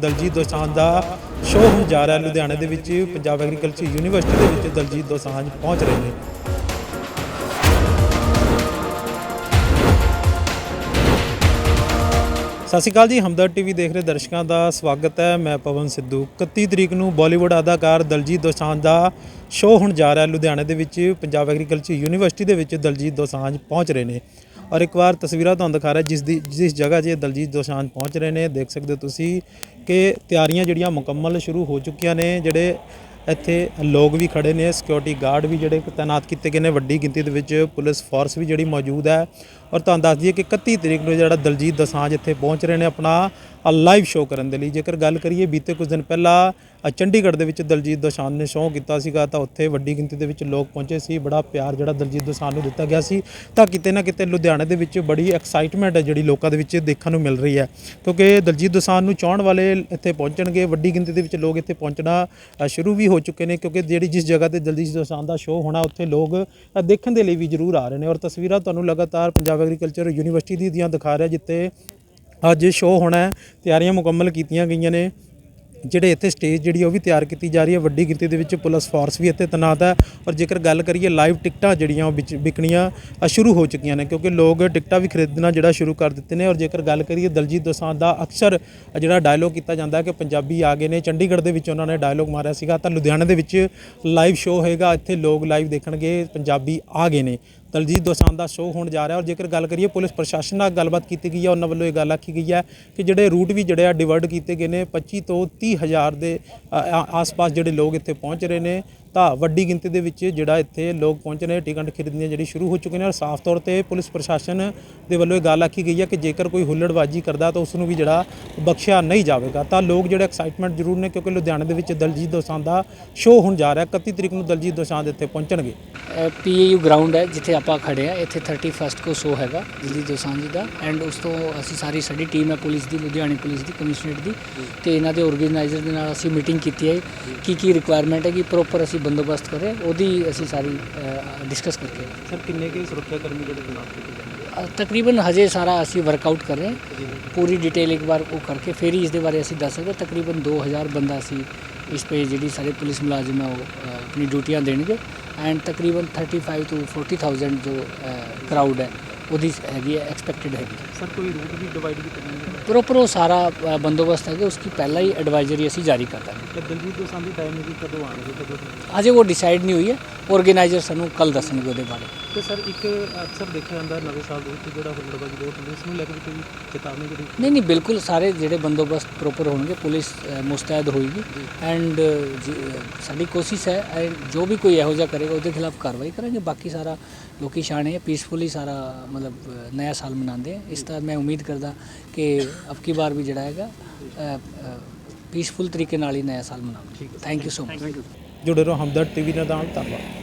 ਦਲਜੀਤ ਦੋਸਾਂਝ ਦਾ show ਹੋਣ ਜਾ ਰਿਹਾ ਲੁਧਿਆਣੇ ਦੇ ਵਿੱਚ, ਪੰਜਾਬ ਐਗਰੀਕਲਚਰ ਯੂਨੀਵਰਸਿਟੀ ਦੇ ਵਿੱਚ ਦਲਜੀਤ ਦੋਸਾਂਝ ਪਹੁੰਚ ਰਹੇ ਨੇ। ਸਤਿ ਸ਼੍ਰੀ ਅਕਾਲ ਜੀ ਹਮਦਰ ਟੀਵੀ ਦੇਖ ਰਹੇ ਦਰਸ਼ਕਾਂ ਦਾ ਸਵਾਗਤ ਹੈ। ਮੈਂ ਪਵਨ ਸਿੱਧੂ। 31 ਤਰੀਕ ਨੂੰ ਬਾਲੀਵੁੱਡ ਅਦਾਕਾਰ ਦਲਜੀਤ ਦੋਸਾਂਝ ਦਾ ਸ਼ੋਅ ਹੋਣ ਜਾ ਰਿਹਾ ਲੁਧਿਆਣੇ ਦੇ ਵਿੱਚ, ਪੰਜਾਬ ਐਗਰੀਕਲਚਰ ਯੂਨੀਵਰਸਿਟੀ ਦੇ ਵਿੱਚ ਦਲਜੀਤ ਦੋਸਾਂਝ ਪਹੁੰਚ ਰਹੇ ਨੇ। ਔਰ ਇੱਕ ਵਾਰ ਤਸਵੀਰਾਂ ਤੁਹਾਨੂੰ ਦਿਖਾ ਰਿਹਾ, ਜਿਸ ਦੀ, ਜਿਸ ਜਗ੍ਹਾ 'ਤੇ ਦਲਜੀਤ ਦੋਸਾਂਝ ਪਹੁੰਚ ਰਹੇ ਨੇ, ਦੇਖ ਸਕਦੇ ਹੋ ਤੁਸੀਂ ਕਿ ਤਿਆਰੀਆਂ ਜਿਹੜੀਆਂ ਮੁਕੰਮਲ ਸ਼ੁਰੂ ਹੋ ਚੁੱਕੀਆਂ ਨੇ, ਜਿਹੜੇ ਇੱਥੇ ਲੋਕ ਵੀ ਖੜੇ ਨੇ ਸਿਕਿਉਰਿਟੀ ਗਾਰਡ ਵੀ ਜਿਹੜੇ ਤਾਇਨਾਤ ਕੀਤੇ ਗਏ ਨੇ, ਵੱਡੀ ਗਿਣਤੀ ਦੇ ਵਿੱਚ ਪੁਲਿਸ ਫੋਰਸ ਵੀ ਜਿਹੜੀ ਮੌਜੂਦ ਹੈ। ਔਰ ਤੁਹਾਨੂੰ ਦੱਸ ਦਈਏ ਕਿ 31 ਤਰੀਕ ਨੂੰ ਜਿਹੜਾ ਦਲਜੀਤ ਦੋਸਾਂਝ ਇੱਥੇ ਪਹੁੰਚ ਰਹੇ ਨੇ ਆਪਣਾ ਲਾਈਵ ਸ਼ੋਅ ਕਰਨ ਦੇ ਲਈ। ਜੇਕਰ ਗੱਲ ਕਰੀਏ, ਬੀਤੇ ਕੁਝ ਦਿਨ ਪਹਿਲਾਂ ਚੰਡੀਗੜ੍ਹ ਦੇ ਵਿੱਚ ਦਲਜੀਤ ਦੋਸਾਂਝ ਨੇ ਸ਼ੋਅ ਕੀਤਾ ਸੀਗਾ, ਤਾਂ ਉੱਥੇ ਵੱਡੀ ਗਿਣਤੀ ਦੇ ਵਿੱਚ ਲੋਕ ਪਹੁੰਚੇ ਸੀ। ਬੜਾ ਪਿਆਰ ਜਿਹੜਾ ਦਲਜੀਤ ਦੋਸਾਂਝ ਨੂੰ ਦਿੱਤਾ ਗਿਆ ਸੀ। ਤਾਂ ਕਿਤੇ ਨਾ ਕਿਤੇ ਲੁਧਿਆਣੇ ਦੇ ਵਿੱਚ ਬੜੀ ਐਕਸਾਈਟਮੈਂਟ ਹੈ ਜਿਹੜੀ ਲੋਕਾਂ ਦੇ ਵਿੱਚ ਦੇਖਣ ਨੂੰ ਮਿਲ ਰਹੀ ਹੈ। ਕਿਉਂਕਿ ਦਲਜੀਤ ਦੋਸਾਂਝ ਨੂੰ ਚਾਹਣ ਵਾਲੇ ਇੱਥੇ ਪਹੁੰਚਣਗੇ, ਵੱਡੀ ਗਿਣਤੀ ਦੇ ਵਿੱਚ ਲੋਕ ਇੱਥੇ ਪਹੁੰਚਣਾ ਸ਼ੁਰੂ ਵੀ ਹੋ ਚੁੱਕੇ ਨੇ। ਕਿਉਂਕਿ ਜਿਹੜੀ ਜਿਸ ਜਗ੍ਹਾ ਤੇ ਦਲਜੀਤ ਦੋਸਾਂਝ ਦਾ ਸ਼ੋਅ ਹੋਣਾ, ਉੱਥੇ ਲੋਕ ਦੇਖਣ ਦੇ ਲਈ ਵੀ ਜ਼ਰੂਰ ਆ ਰਹੇ ਨੇ। ਔਰ ਤਸਵੀਰਾਂ ਤੁਹਾਨੂੰ ਲਗਾਤਾਰ ਪੰਜਾਬ ਐਗਰੀਕਲਚਰ ਯੂਨੀਵਰਸਿਟੀ ਦੀ ਦੀਆਂ ਦਿਖਾ ਰਿਹਾ ਜਿੱਥੇ ਅੱਜ ਸ਼ੋਅ ਹੋਣਾ ਹੈ। ਤਿਆਰੀਆਂ ਮੁਕੰਮਲ ਕੀਤੀਆਂ ਗਈਆਂ ਨੇ। ਜਿਹੜੇ ਇੱਥੇ ਸਟੇਜ ਜਿਹੜੀ ਉਹ ਵੀ ਤਿਆਰ ਕੀਤੀ ਜਾ ਰਹੀ ਹੈ। ਵੱਡੀ ਗਿਣਤੀ ਦੇ ਵਿੱਚ ਪੁਲਿਸ ਫੋਰਸ ਵੀ ਇੱਥੇ ਤੈਨਾਤ ਹੈ। ਔਰ ਜੇਕਰ ਗੱਲ ਕਰੀਏ ਲਾਈਵ ਟਿਕਟਾਂ ਜਿਹੜੀਆਂ ਉਹ ਵਿੱਚ ਵਿਕਣੀਆਂ ਅ, ਸ਼ੁਰੂ ਹੋ ਚੁੱਕੀਆਂ ਨੇ। ਕਿਉਂਕਿ ਲੋਕ ਟਿਕਟਾਂ ਵੀ ਖਰੀਦਣਾ ਜਿਹੜਾ ਸ਼ੁਰੂ ਕਰ ਦਿੱਤੇ ਨੇ। ਔਰ ਜੇਕਰ ਗੱਲ ਕਰੀਏ ਦਲਜੀਤ ਦੋਸਾਂਝ ਦਾ ਅਕਸਰ ਜਿਹੜਾ ਡਾਇਲੋਗ ਕੀਤਾ ਜਾਂਦਾ ਕਿ ਪੰਜਾਬੀ ਆ ਗਏ ਨੇ। ਚੰਡੀਗੜ੍ਹ ਦੇ ਵਿੱਚ ਉਹਨਾਂ ਨੇ ਡਾਇਲੋਗ ਮਾਰਿਆ ਸੀਗਾ। ਤਾਂ ਲੁਧਿਆਣਾ ਦੇ ਵਿੱਚ ਲਾਈਵ ਸ਼ੋਅ ਹੋਏਗਾ। ਇੱਥੇ ਲੋਕ ਲਾਈਵ ਦੇਖਣਗੇ। ਪੰਜਾਬੀ ਆ ਗਏ ਨੇ। ਦਲਜੀਤ ਦੋਸਾਂਝ ਦਾ ਸ਼ੋਅ ਹੋਣ ਜਾ ਰਿਹਾ ਔਰ ਜੇਕਰ ਗੱਲ ਕਰੀਏ ਪੁਲਿਸ ਪ੍ਰਸ਼ਾਸਨ ਨਾਲ ਗੱਲਬਾਤ ਕੀਤੀ ਗਈ ਹੈ, ਉਹਨਾਂ ਵੱਲੋਂ ਇਹ ਗੱਲ ਆਖੀ ਗਈ ਹੈ ਕਿ ਜਿਹੜੇ ਰੂਟ ਵੀ ਜਿਹੜੇ ਆ ਡਿਵਰਟ ਕੀਤੇ ਗਏ ਨੇ 25 ਤੋਂ 30 ਹਜ਼ਾਰ ਦੇ ਆਸ-ਪਾਸ ਜਿਹੜੇ ਲੋਕ ਇੱਥੇ ਪਹੁੰਚ ਰਹੇ ਨੇ। ਤਾਂ ਵੱਡੀ ਗਿਣਤੀ ਦੇ ਵਿੱਚ ਜਿਹੜਾ ਇੱਥੇ ਲੋਕ ਪਹੁੰਚ ਰਹੇ, ਟਿਕਟ ਖਰੀਦਣੀਆਂ ਜਿਹੜੀ ਸ਼ੁਰੂ ਹੋ ਚੁੱਕੇ ਨੇ ਔਰ ਸਾਫ਼ ਤੌਰ ਤੇ ਪੁਲਿਸ ਪ੍ਰਸ਼ਾਸਨ ਦੇ ਵੱਲੋਂ ਇਹ ਗੱਲ ਆਖੀ ਗਈ ਹੈ ਕਿ ਜੇਕਰ ਕੋਈ ਹੁੱਲੜਬਾਜੀ ਕਰਦਾ ਤਾਂ ਉਸ ਨੂੰ ਵੀ ਜਿਹੜਾ ਬਖਸ਼ਿਆ ਨਹੀਂ ਜਾਵੇਗਾ। ਤਾਂ ਲੋਕ ਜਿਹੜੇ ਐਕਸਾਈਟਮੈਂਟ ਜ਼ਰੂਰ ਨੇ ਕਿਉਂਕਿ ਲੁਧਿਆਣੇ ਦੇ ਵਿੱਚ ਦਲਜੀਤ ਦੋਸਾਂਝ ਦਾ ਸ਼ੋਅ ਹੋਣ ਜਾ ਰਿਹਾ 31 ਤਰੀਕ ਨੂੰ ਦਲਜੀਤ ਦੋਸਾਂਝ ਇੱਥੇ ਪਹੁੰਚਣਗੇ। ਪੀਏਯੂ ਗਰਾਊਂਡ ਹੈ ਜਿੱਥੇ ਆਪਾਂ ਖੜੇ ਆ ਇੱਥੇ 31st ਕੋ ਸ਼ੋਅ ਹੈਗਾ ਦਲਜੀਤ ਦੋਸਾਂਝ ਜੀ ਦਾ ਐਂਡ ਉਸ ਤੋਂ ਅਸੀਂ ਸਾਰੀ ਸਾਡੀ ਟੀਮ ਹੈ ਪੁਲਿਸ ਦੀ, ਲੁਧਿਆਣੇ ਪੁਲਿਸ ਦੀ, ਕਮਿਸ਼ਨਰੇਟ ਦੀ ਤੇ ਇਹਨਾਂ ਦੇ ਆਰਗੇਨਾਈਜ਼ਰ ਦੇ ਨਾਲ ਅਸੀਂ ਮੀਟਿੰਗ ਕੀਤੀ ਹੈ। ਕੀ ਕੀ ਰਿਕੁਆਇਰਮੈਂਟ ਹੈ ਕਿ ਪ੍ਰੋਪਰ ਅਸੀਂ ਬੰਦੋਬਸਤ ਕਰੇ ਉਹਦੀ ਅਸੀਂ ਸਾਰੀ ਡਿਸਕਸ ਕਰਕੇ। ਸਰ ਕਿੰਨੇ ਕੇ ਸੁਰੱਖਿਆ ਕਰਮੀ ਜਿਹੜੇ ਤੈਨਾਤ ਕੀਤੇ ਜਾਣਗੇ ਤਕਰੀਬਨ ਹਜੇ ਸਾਰਾ ਅਸੀਂ ਵਰਕਆਊਟ ਕਰ ਰਹੇ ਪੂਰੀ ਡਿਟੇਲ ਇੱਕ ਵਾਰ ਉਹ ਕਰਕੇ ਫਿਰ ਹੀ ਇਸ ਦੇ ਬਾਰੇ ਅਸੀਂ ਦੱਸ ਸਕਦੇ। ਤਕਰੀਬਨ 2000 ਬੰਦਾ ਅਸੀਂ ਇਸ ਪੇ ਜਿਹੜੀ ਸਾਰੇ ਪੁਲਿਸ ਮੁਲਾਜ਼ਮ ਹੈ ਉਹ ਆਪਣੀ ਡਿਊਟੀਆਂ ਦੇਣਗੇ। ਐਂਡ ਤਕਰੀਬਨ 35 ਤੋਂ 40000 ਜੋ ਕਰਾਊਡ ਹੈ। ਉਹਦੀ ਹੈਗੀ ਹੈ ਐਕਸਪੈਕਟਡ ਹੈਗੀ ਸਰ ਕੋਈ ਰੂਟ ਵੀ ਡਿਵਾਈਡ ਕੀਤੇ ਜਾਣਗੇ ਪ੍ਰੋਪਰ ਉਹ ਸਾਰਾ ਬੰਦੋਬਸਤ ਹੈਗਾ ਉਸकी ਪਹਿਲਾਂ ਹੀ ਐਡਵਾਈਜ਼ਰੀ ਅਸੀਂ ਜਾਰੀ ਕਰ ਦਾਂਗੇ। ਤੇ ਦਲਜੀਤ ਦੋਸਾਂਝ ਦੀ ਟਾਈਮ ਵੀ ਕਦੋਂ ਆਣਗੇ ਕਦੋਂ? ਅਜੇ ਉਹ ਡਿਸਾਈਡ ਨਹੀਂ ਹੋਈ ਹੈ। ਆਰਗੇਨਾਈਜ਼ਰ ਸਾਨੂੰ ਕੱਲ ਦੱਸਣਗੇ ਉਹਦੇ ਬਾਰੇ। ਤੇ ਸਰ ਇੱਕ ਅਕਸਰ ਦੇਖਿਆ ਜਾਂਦਾ ਨਵੇਂ ਸਾਲ ਦੇ ਵਿੱਚ ਜਿਹੜਾ ਹੁੱਲੜਬਾਜ਼ੀ ਬਹੁਤ ਹੁੰਦੀ ਇਸ ਨੂੰ ਲੈ ਕੇ ਵੀ ਕੋਈ ਚੇਤਾਵਨੀ ਜਿਹੜੀ? ਨਹੀਂ ਨਹੀਂ ਬਿਲਕੁਲ ਸਾਰੇ ਜਿਹੜੇ ਬੰਦੋਬਸਤ ਪ੍ਰੋਪਰ ਹੋਣਗੇ ਪੁਲਿਸ ਮੁਸਤੈਦ ਹੋਏਗੀ। ਐਂਡ ਸਾਡੀ ਕੋਸ਼ਿਸ਼ ਹੈ ਜੋ ਵੀ ਕੋਈ ਇਹੋ ਜਿਹਾ ਕਰੇਗਾ ਉਹਦੇ ਖਿਲਾਫ ਕਾਰਵਾਈ ਕਰਾਂਗੇ। ਬਾਕੀ ਸਾਰਾ ਲੋਕੀ ਸ਼ਾਣੇ ਹੈ ਪੀਸਫੁਲੀ ਸਾਰਾ ਮਤਲਬ ਨਇਆ ਸਾਲ ਮਨਾਉਂਦੇ ਆ। ਇਸ ਤਰ੍ਹਾਂ ਮੈਂ ਉਮੀਦ ਕਰਦਾ ਕਿ ਅਬ ਕੀ ਬਾਰ ਵੀ ਜਿਹੜਾ ਹੈਗਾ ਪੀਸਫੁਲ ਤਰੀਕੇ ਨਾਲ ਹੀ ਨਇਆ ਸਾਲ ਮਨਾਵਾਂਗੇ। ਥੈਂਕ ਯੂ ਸੋ ਮਚ ਜੁੜੇ ਰਹੋ ਹਮਦਰਦ ਟੀਵੀ ਨਾਲ। ਧੰਨਵਾਦ।